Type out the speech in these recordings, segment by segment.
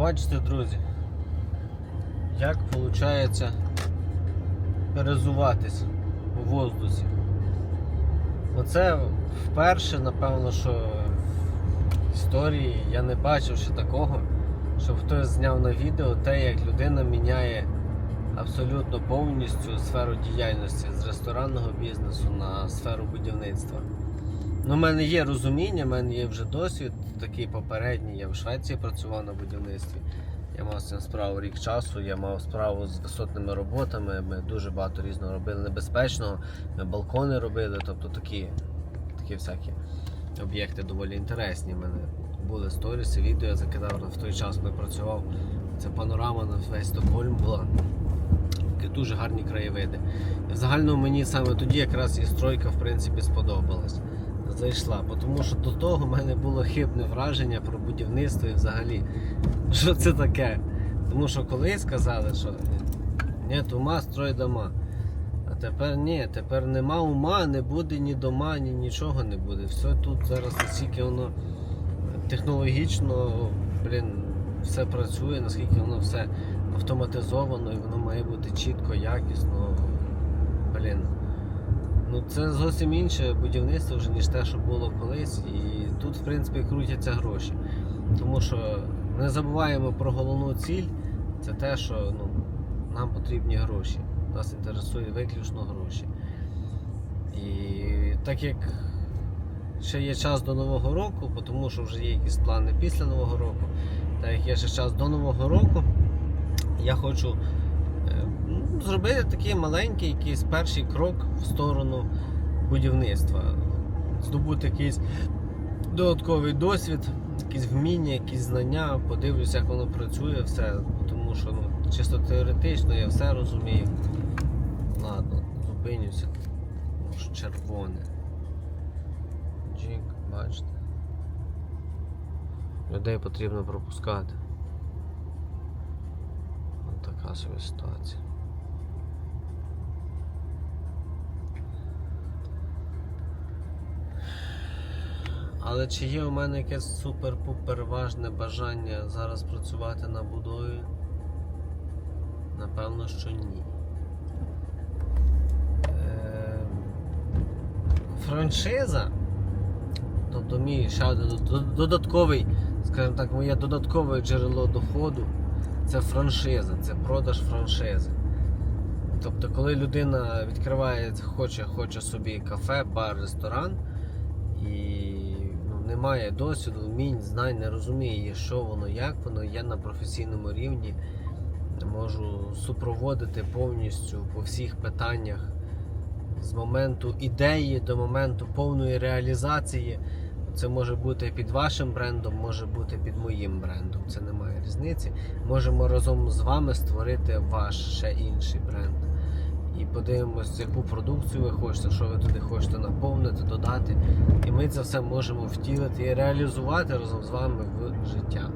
Бачите, друзі, як виходить перезуватись у воздусі. Оце вперше, напевно, що в історії я не бачив ще такого, щоб хтось зняв на відео те, як людина міняє абсолютно повністю сферу діяльності з ресторанного бізнесу на сферу будівництва. Ну, в мене є розуміння, в мене є вже досвід такий попередній. Я в Швеції працював на будівництві. Я мав з цим справу рік часу, я мав справу з висотними роботами. Ми дуже багато різного робили небезпечного. Ми балкони робили, тобто такі, такі всякі об'єкти доволі інтересні. У мене були сторіси, відео я закидав в той час, коли працював. Це панорама на весь Стокгольм була. Дуже гарні краєвиди. І в загальному мені саме тоді якраз і стройка в принципі сподобалась. Зайшла, тому що до того в мене було хибне враження про будівництво і взагалі, що це таке. Тому що колись сказали, що нет ума, строй дома. А тепер ні, тепер нема ума, не буде ні дома, ні нічого не буде. Все тут зараз настільки воно технологічно, блін, все працює, наскільки воно все автоматизовано і воно має бути чітко, якісно. Блін. Ну це зовсім інше будівництво вже, ніж те, що було колись. І тут, в принципі, крутяться гроші. Тому що не забуваємо про головну ціль, це те, що ну, нам потрібні гроші. Нас інтересує виключно гроші. І так як ще є час до Нового року, тому що вже є якісь плани після Нового року, так як є ще час до Нового року, я хочу зробити такий маленький якийсь перший крок в сторону будівництва. Здобути якийсь додатковий досвід, якісь вміння, якісь знання, подивлюся, як воно працює, все. Тому що ну, чисто теоретично я все розумію. Ладно, зупинюся. Ж червоне. Джік, бачите. Людей потрібно пропускати. Ось така собі ситуація. Але чи є у мене якесь супер-пупер важне бажання зараз працювати на будові? Напевно, що ні. Е, Франшиза, тобто мій ще додатковий, скажімо так, моє додаткове джерело доходу це франшиза, це продаж франшизи. Тобто, коли людина відкриває, хоче, хоче собі кафе, бар, ресторан і ну, не має досвіду, вмінь, знань, не розуміє, що воно, як воно, я на професійному рівні можу супроводити повністю по всіх питаннях з моменту ідеї до моменту повної реалізації. Це може бути під вашим брендом, може бути під моїм брендом. Це немає різниці. Можемо разом з вами створити ваш ще інший бренд. І подивимось, яку продукцію ви хочете, що ви туди хочете наповнити, додати. І ми це все можемо втілити і реалізувати разом з вами в життя.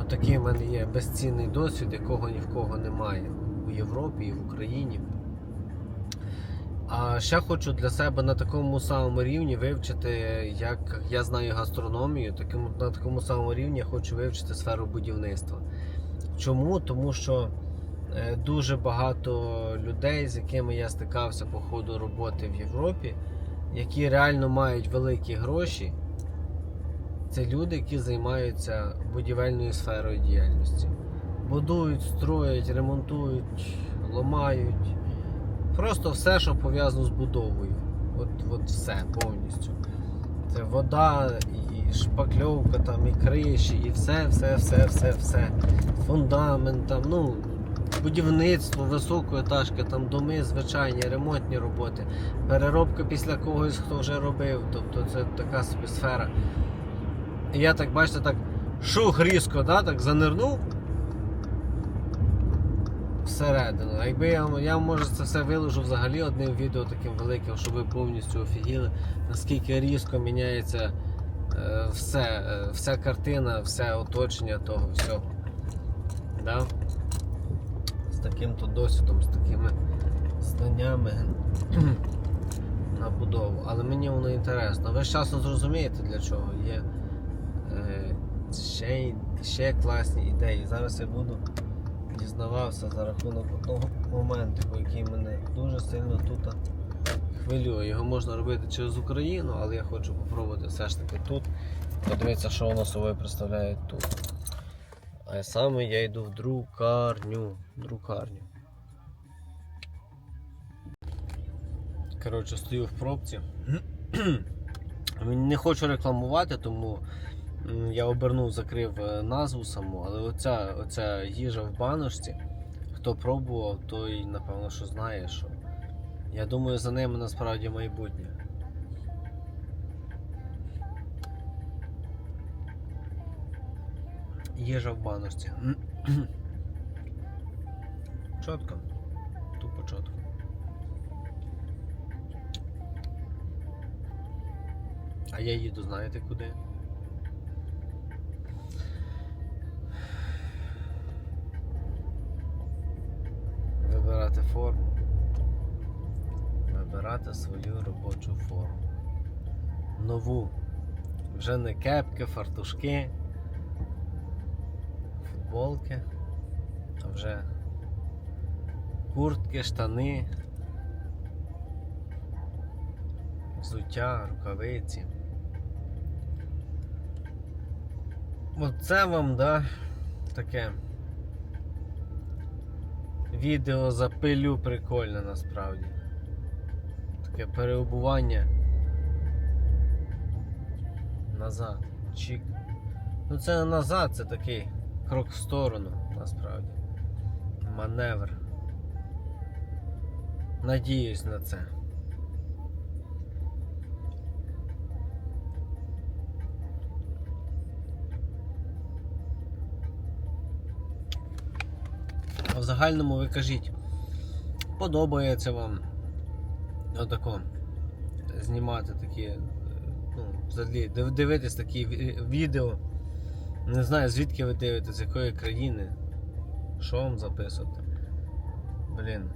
От такий в мене є безцінний досвід, якого ні в кого немає у Європі і в Україні. А ще хочу для себе на такому самому рівні вивчити, як я знаю гастрономію, таким, на такому самому рівні я хочу вивчити сферу будівництва. Чому? Тому що дуже багато людей, з якими я стикався по ходу роботи в Європі, які реально мають великі гроші, це люди, які займаються будівельною сферою діяльності. Будують, строять, ремонтують, ламають. Просто все, що пов'язано з будовою. От, от все повністю. Це вода, і шпакльовка, там, і криші, і все, все, все, все, все. Фундамент, там, ну, будівництво, високої етажки, там доми, звичайні, ремонтні роботи, переробка після когось, хто вже робив. Тобто це така собі сфера. І я так, бачите, так шух різко, да, так занирнув всередину. А якби я, я може це все виложу взагалі одним відео таким великим, щоб ви повністю офігіли, наскільки різко міняється е, все, е, вся картина, все оточення того всього. Да? З таким то досвідом, з такими знаннями на будову. Але мені воно інтересно. Ви з часом зрозумієте для чого є. Е, ще, ще класні ідеї. Зараз я буду дізнавався за рахунок одного моменту, який мене дуже сильно тут хвилює. Його можна робити через Україну, але я хочу попробувати все ж таки тут. Подивитися, що воно собою представляє тут. А саме я йду в друкарню. Друкарню. Коротше, стою в пробці. Не хочу рекламувати, тому я обернув, закрив е, назву саму, але оця, оця їжа в баночці, хто пробував, той напевно що знає, що я думаю, за ними насправді майбутнє. Їжа в баночці. Чітко. Тупо чітко. А я їду, знаєте куди? Вибирати форму. Вибирати свою робочу форму. Нову. Вже не кепки, фартушки, футболки, а вже куртки, штани, взуття, рукавиці. Оце вам, да, таке відео запилю прикольне насправді. Таке переобування назад. Чик. Ну це назад, це такий крок в сторону, насправді. Маневр. Надіюсь на це. А в загальному ви кажіть, подобається вам отако знімати такі, ну, взагалі, дивитись такі ві- відео. Не знаю звідки ви дивитесь, з якої країни. Що вам записувати? Блін.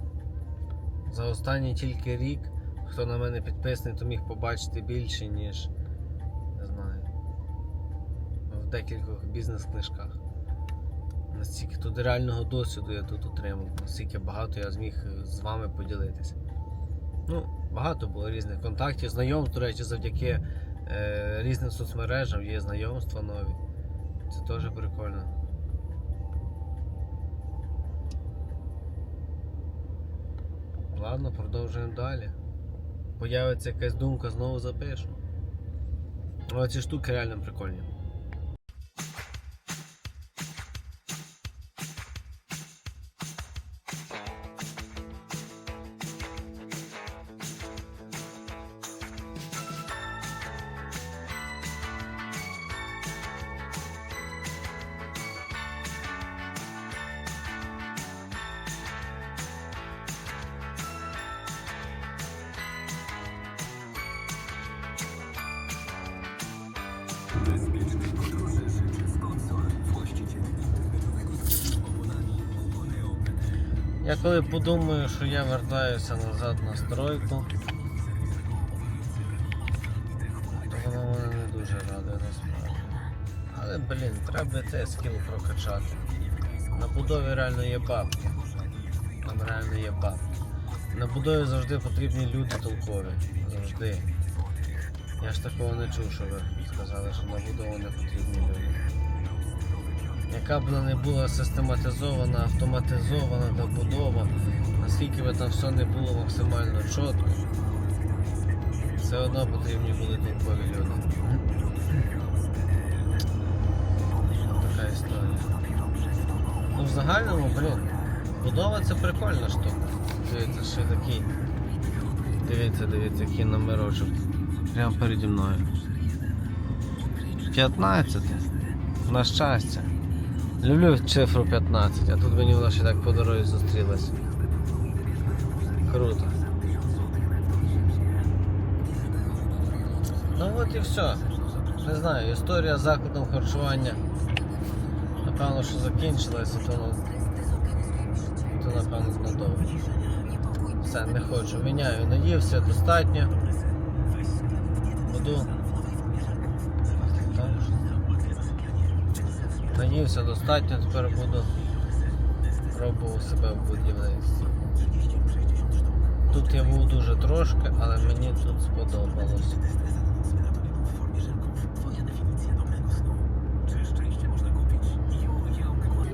За останній тільки рік, хто на мене підписаний, то міг побачити більше, ніж не знаю. В декількох бізнес-книжках. Настільки тут реального досвіду я тут отримав, настільки багато я зміг з вами поділитися. Ну, багато було різних контактів, знайомств, до речі, завдяки е, різним соцмережам є знайомства нові. Це теж прикольно. Ладно, продовжуємо далі. Появиться якась думка, знову запишу. Але ці штуки реально прикольні. Я коли подумаю, що я вертаюся назад на стройку, то воно мене не дуже радує насправді. Але блін, треба цей скіл прокачати. На будові реально є бабки. Там реально є бабки. На будові завжди потрібні люди толкові. Завжди. Я ж такого не чув, що ви сказали, що на будову не потрібні люди. Яка б вона не була систематизована, автоматизована добудова, наскільки би там все не було максимально чітко, все одно потрібні були толкові люди. Така історія. Ну в загальному, блін, будова це прикольна штука. Дивіться, ще такий. Дивіться, дивіться, який номерочок. Прямо переді мною. 15. На щастя. Люблю цифру 15, а тут мені вона ще так по дорозі зустрілась. Круто. Ну от і все. Не знаю, історія з закладом харчування. Напевно, що закінчилася, то, то напевно надовго. Все, не хочу. Міняю, наївся достатньо. Буду. Наївся достатньо, тепер буду пробував себе в будівництві. Тут я був дуже трошки, але мені тут сподобалось.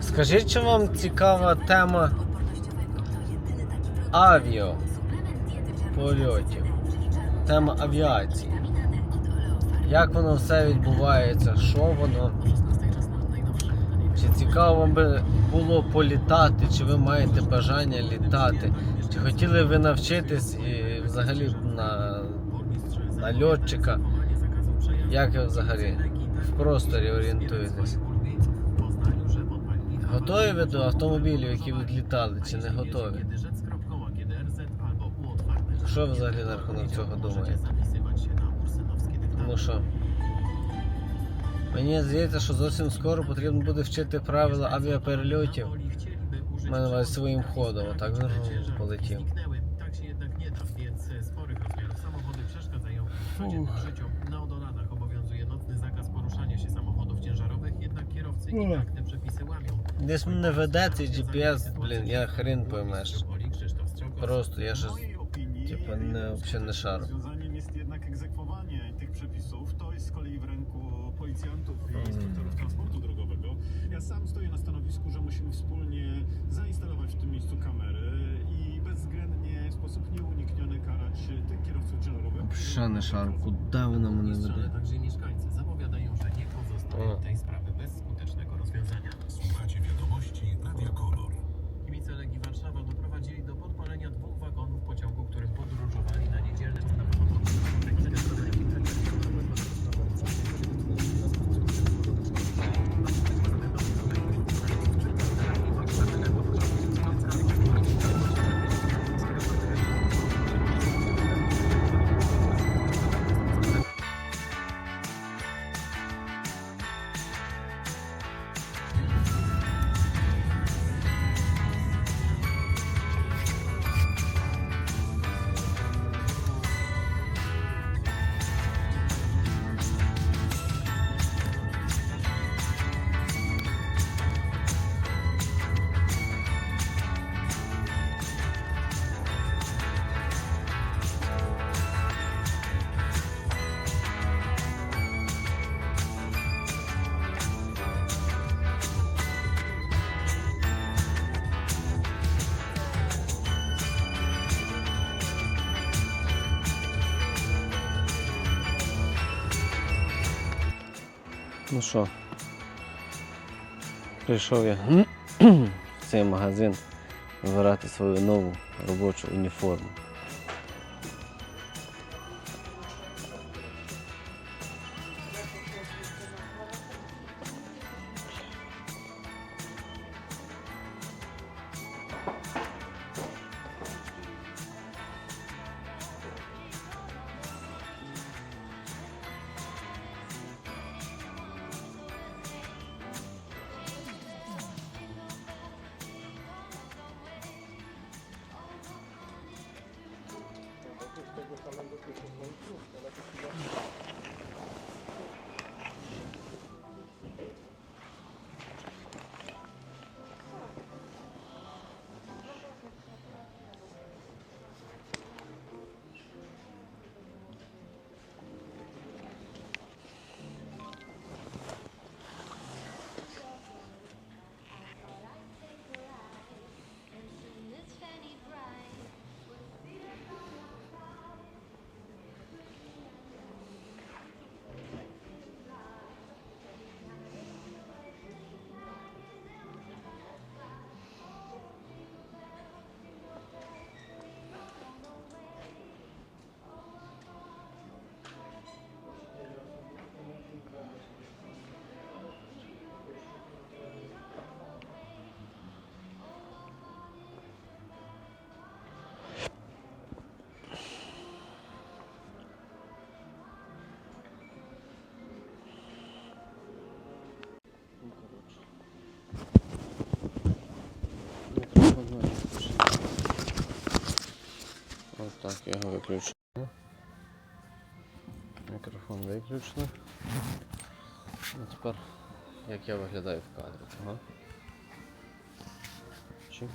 Скажіть, чи вам цікава тема авіо польотів, тема авіації? Як воно все відбувається, що воно? Цікаво би було політати, чи ви маєте бажання літати? Чи хотіли ви навчитись і взагалі на, на льотчика? Як ви взагалі в просторі орієнтуєтесь? Готові ви до автомобілів, які відлітали, чи не готові? Що ви взагалі на рахунок цього думаєте? Ну що? Мені здається, що зовсім скоро потрібно буде вчити правила авіаперельотів. Мене вас своїм ходом, отак ну, полетів. Tak się jednak nie da, więc sporych rozmiarów samochody przeszkadzają w codziennym życiu. Na odoladach obowiązuje nocny zakaz poruszania się samochodów ciężarowych, jednak kierowcy i Ule. tak te przepisy łamią. Десь мене веде цей GPS, блін, я хрен поймеш. Просто я щось типа не, взагалі не шару. Ciężarowych. Взагалі не шару, куди вона Ну що, прийшов я в цей магазин вибирати свою нову робочу уніформу. Так, я його виключу. Мікрофон виключено. А тепер як я виглядаю в кадрі. Ага. Чи?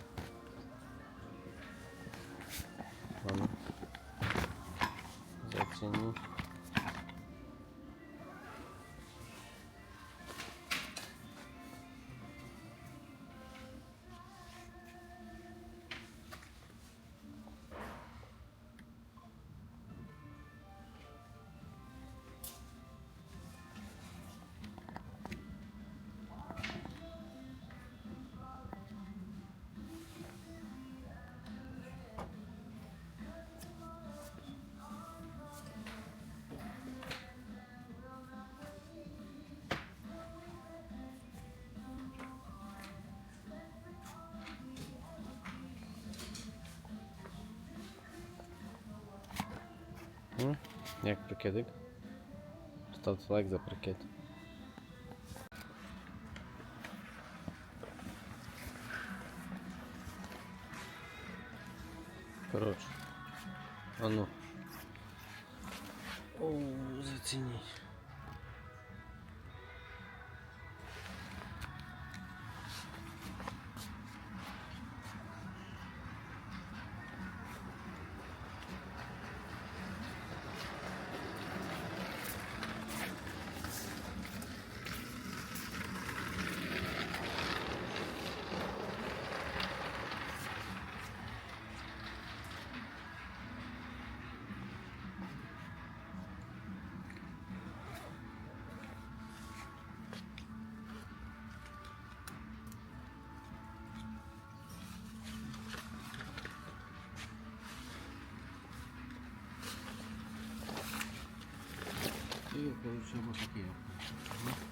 Някакъв пакетък. Ставте лайк за пакет. І, коротше, ось такі. Коротше.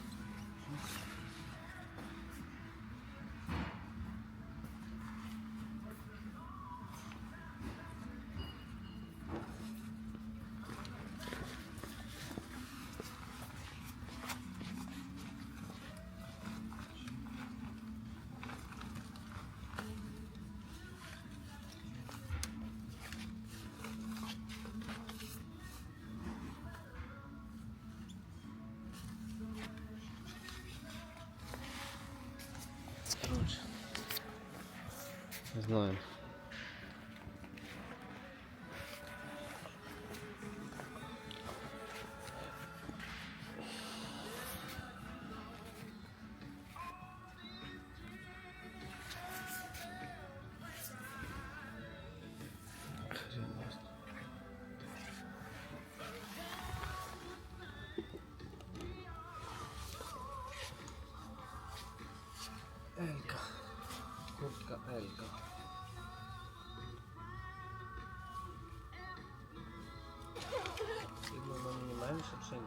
Знаю. Елька. Вона мені менше чи ні?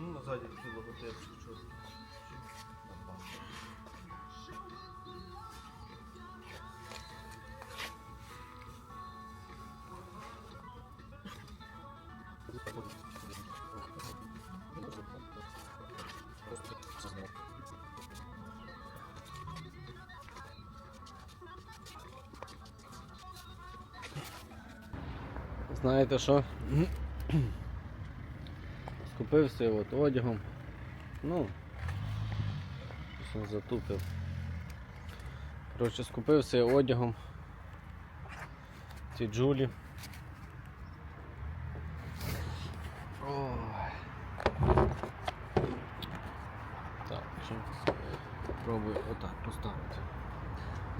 Ну, сзади такие логотипчики чуть. Знаєте що? Скупився от одягом. Ну, щось затупив. Коротше, скупився я одягом. Ці джулі. Ой. Так, що? Пробую отак поставити.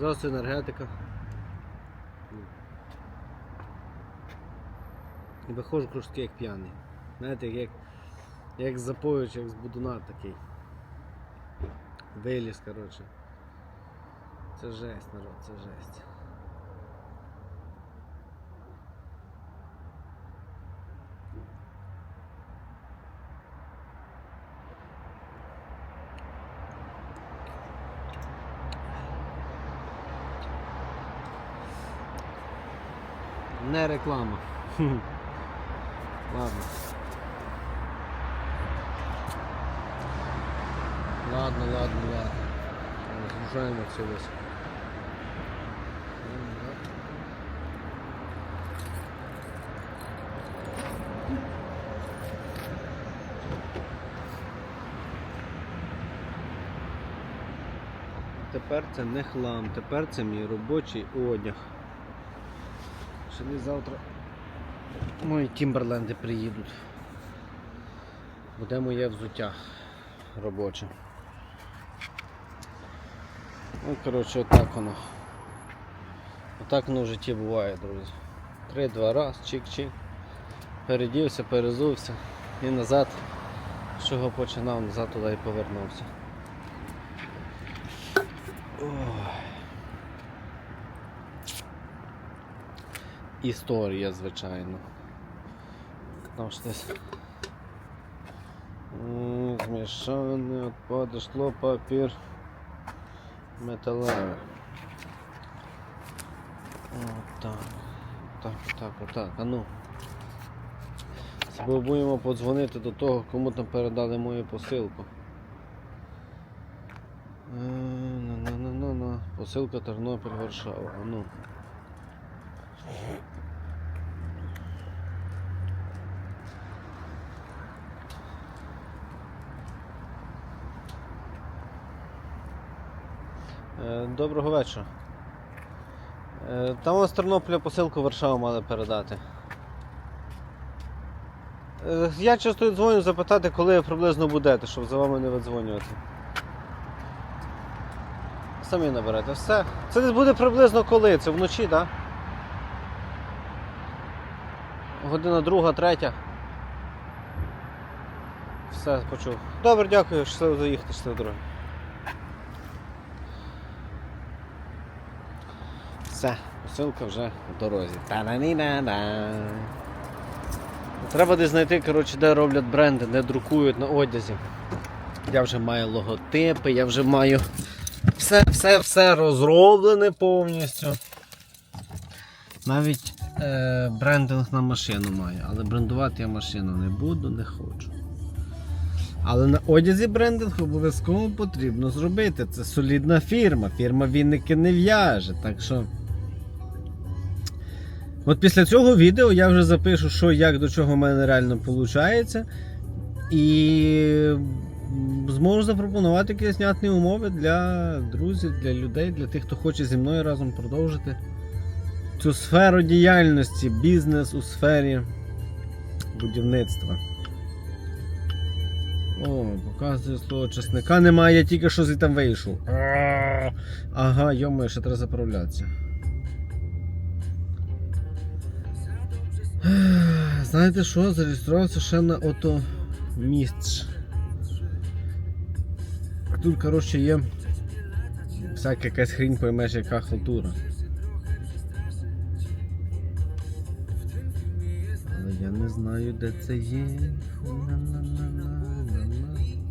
Зараз енергетика. І виходжу трошки як п'яний. Знаєте, як, як з як з будуна такий. Виліз, коротше. Це жесть, народ, це жесть. Не реклама. Ладно. Ладно, ладно, ладно. Разгружаем отсюда. Ну, тепер це не хлам, тепер це мій робочий одяг. Ще не завтра мої тімберленди приїдуть. Буде моє взуття робоче. Ну, коротше, отак воно. Отак воно в житті буває, друзі. Три-два раз, чик-чик. Передівся, перезувся і назад, з чого починав, назад туди і повернувся. Ой. Історія, звичайно. Там М, змішане, відпади, шкло, папір, металеве. Отак. Так, так, отак. А ну. Спробуємо подзвонити до того, кому там передали мою посилку. Е. Посилка Тернопіль Варшава. А ну. Е, Доброго вечора. Е, Там з Тернополя посилку в Варшаву мали передати. Е, Я часто дзвоню запитати, коли приблизно будете, щоб за вами не видзвонювати. Самі наберете. Все. Це десь буде приблизно коли? Це вночі, так? Година друга, третя. Все, почув. Добре, дякую, щасливо заїхати, щасливо дороги. Все, посилка вже в дорозі. Та-да-ні-да-да. Треба десь знайти, коротше, де роблять бренди, де друкують на одязі. Я вже маю логотипи, я вже маю все, все, все розроблене повністю. Навіть е, брендинг на машину маю, але брендувати я машину не буду, не хочу. Але на одязі брендинг обов'язково потрібно зробити. Це солідна фірма. Фірма Вінники не в'яже. Так що. От після цього відео я вже запишу, що як до чого в мене реально виходить. І зможу запропонувати якісь знятні умови для друзів, для людей, для тих, хто хоче зі мною разом продовжити цю сферу діяльності, бізнес у сфері будівництва. О, показує слово чесника немає, я тільки що звідти вийшов. Ага, йомо, ще треба заправлятися. Знаєте що, зареєструвався ще на ото місць. Тут, коротше, є всяка якась хрінь поймеш, яка халтура. Але я не знаю, де це є. На-на-на-на-на-на.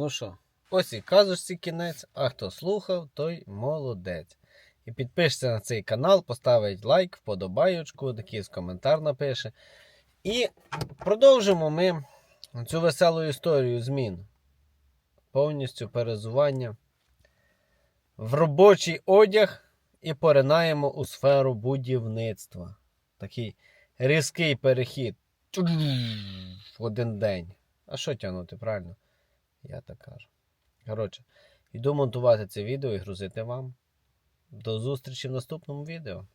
Ну що, ось і казочці кінець, а хто слухав, той молодець. І підпишеться на цей канал, поставить лайк, вподобайочку, якийсь коментар напише. І продовжимо ми цю веселу історію змін. Повністю перезування в робочий одяг і поринаємо у сферу будівництва. Такий різкий перехід в один день. А що тягнути, правильно? Я так кажу. Коротше, йду монтувати це відео і грузити вам. До зустрічі в наступному відео.